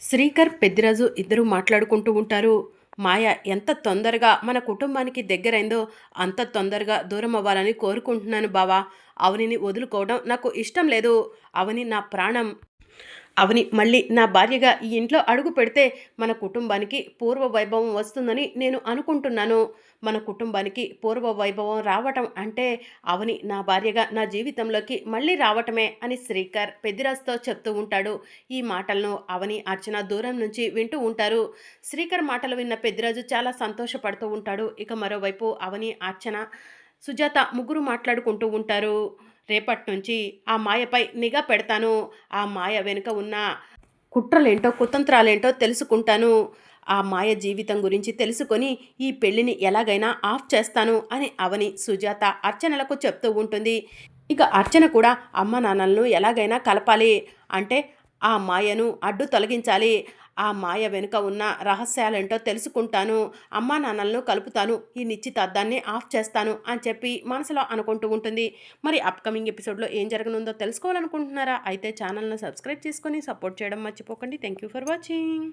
శ్రీకర్ పెద్దిరాజు ఇద్దరు మాట్లాడుకుంటూ ఉంటారు. మాయ ఎంత తొందరగా మన కుటుంబానికి దగ్గరైందో అంత తొందరగా దూరం అవ్వాలని కోరుకుంటున్నాను బావా. అవనిని వదులుకోవడం నాకు ఇష్టం లేదు. అవని నా ప్రాణం. అవని మళ్ళీ నా భార్యగా ఈ ఇంట్లో అడుగు పెడితే మన కుటుంబానికి పూర్వ వైభవం వస్తుందని నేను అనుకుంటున్నాను. మన కుటుంబానికి పూర్వ వైభవం రావటం అంటే అవని నా భార్యగా నా జీవితంలోకి మళ్ళీ రావటమే అని శ్రీకర్ పెద్దిరాజుతో చెప్తూ ఉంటాడు. ఈ మాటలను అవని అర్చన దూరం నుంచి వింటూ ఉంటారు. శ్రీకర్ మాటలు విన్న పెద్దిరాజు చాలా సంతోషపడుతూ ఉంటాడు. ఇక మరోవైపు అవని అర్చన సుజాత ముగ్గురు మాట్లాడుకుంటూ ఉంటారు. రేపటి నుంచి ఆ మాయపై నిఘా పెడతాను. ఆ మాయ వెనుక ఉన్న కుట్రలేంటో కుతంత్రాలేంటో తెలుసుకుంటాను. ఆ మాయ జీవితం గురించి తెలుసుకొని ఈ పెళ్ళిని ఎలాగైనా ఆఫ్ చేస్తాను అని అవని సుజాత అర్చనలకు చెప్తూ ఉంటుంది. ఇక అర్చన కూడా అమ్మ నాన్నలను ఎలాగైనా కలపాలి. అంటే ఆ మాయను అడ్డు తొలగించాలి. ఆ మాయ వెనుక ఉన్న రహస్యాలేంటో తెలుసుకుంటాను. అమ్మా నాన్నలను కలుపుతాను. ఈ నిశ్చితార్థాన్ని ఆఫ్ చేస్తాను అని చెప్పి మనసులో అనుకుంటూ ఉంటుంది. మరి అప్కమింగ్ ఎపిసోడ్లో ఏం జరగనుందో తెలుసుకోవాలనుకుంటున్నారా? అయితే ఛానల్ను సబ్స్క్రైబ్ చేసుకొని సపోర్ట్ చేయడం మర్చిపోకండి. Thank you for watching.